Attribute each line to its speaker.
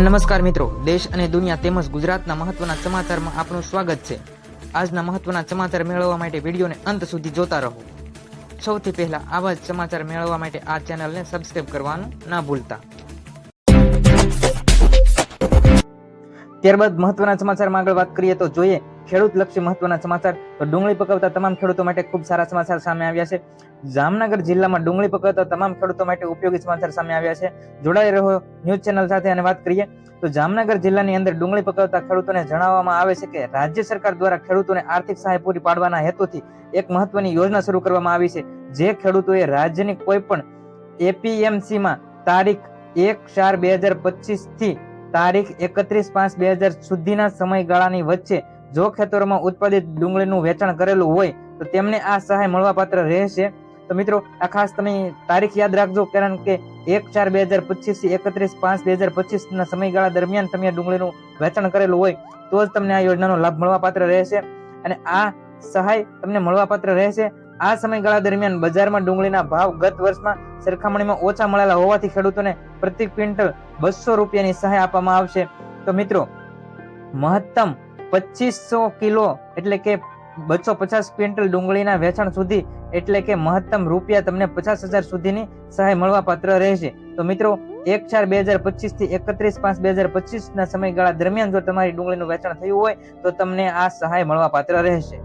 Speaker 1: નમસ્કાર મિત્રો, દેશ અને દુનિયા તેમજ ગુજરાતના મહત્વના સમાચારમાં આપનું સ્વાગત છે. આજના મહત્વના સમાચાર મેળવવા માટે વિડીયોને અંત સુધી જોતા રહો. સૌથી પહેલા આવા જ સમાચાર મેળવવા માટે આ ચેનલને સબસ્ક્રાઇબ કરવાનું ના ભૂલતા. ત્યારબાદ મહત્વના સમાચારમાં આગળ વાત કરીએ તો જોઈએ, ખેડૂત લક્ષી મહત્વના સમાચાર. તો ડુંગળી પકવતા તમામ ખેડૂતો માટે ખૂબ સારા સમાચાર સામે આવ્યા છે. જામનગર જિલ્લામાં ડુંગળી પકવતા તમામ ખેડૂતો માટે ઉપયોગી સમાચાર સામે આવ્યા છે. જોડાઈ રહ્યો ન્યૂઝ ચેનલ સાથે અને વાત કરીએ તો જામનગર જિલ્લાની અંદર ડુંગળી પકવતા ખેડૂતોને જણાવવામાં આવે છે કે રાજ્ય સરકાર દ્વારા ખેડૂતોને આર્થિક સહાય પૂરી પાડવાના હેતુથી એક મહત્વની યોજના શરૂ કરવામાં આવી છે. જે ખેડૂતોએ રાજ્યની કોઈ પણ એપીએમસીમાં તારીખ એક ચાર બે હજાર પચીસથી તારીખ એકત્રીસ પાંચ બે હજાર સુધીના સમયગાળાની વચ્ચે જો ખેતરોમાં ઉત્પાદિત ડુંગળીનું વેચાણ કરેલું હોય, તો તેમને આ સહાય મળવાપાત્ર રહેશે. તો મિત્રો, આ ખાસ તમે તારીખ યાદ રાખજો, કારણ કે એક ચાર બે હજાર પચીસથી એકત્રીસ પાંચ બે હજાર પચીસ ના સમયગાળા દરમિયાન તમે ડુંગળીનું વેચાણ કરેલું હોય, તો જ તમને આ યોજનાનો લાભ મળવાપાત્ર રહેશે. અને આ સહાય તમને મળવાપાત્ર રહેશે. આ સમયગાળા દરમિયાન બજારમાં ડુંગળીના ભાવ ગત વર્ષમાં સરખામણીમાં ઓછા મળેલા હોવાથી ખેડૂતોને પ્રતિ ક્વિન્ટલ બસો રૂપિયાની સહાય આપવામાં આવશે. તો મિત્રો, મહત્તમ પચીસો કિલો એટલે કે બસો પચાસ ક્વિન્ટલ ડુંગળીના વેચાણ સુધી એટલે કે મહત્તમ રૂપિયા તમને પચાસ હજાર સુધીની સહાય મળવા પાત્ર રહેશે. તો મિત્રો, એક ચાર બે હજાર પચીસથી એકત્રીસ પાંચ બે હજાર પચીસ ના સમયગાળા દરમિયાન જો તમારી ડુંગળીનું વેચાણ થયું હોય તો તમને આ સહાય મળવા પાત્ર રહેશે.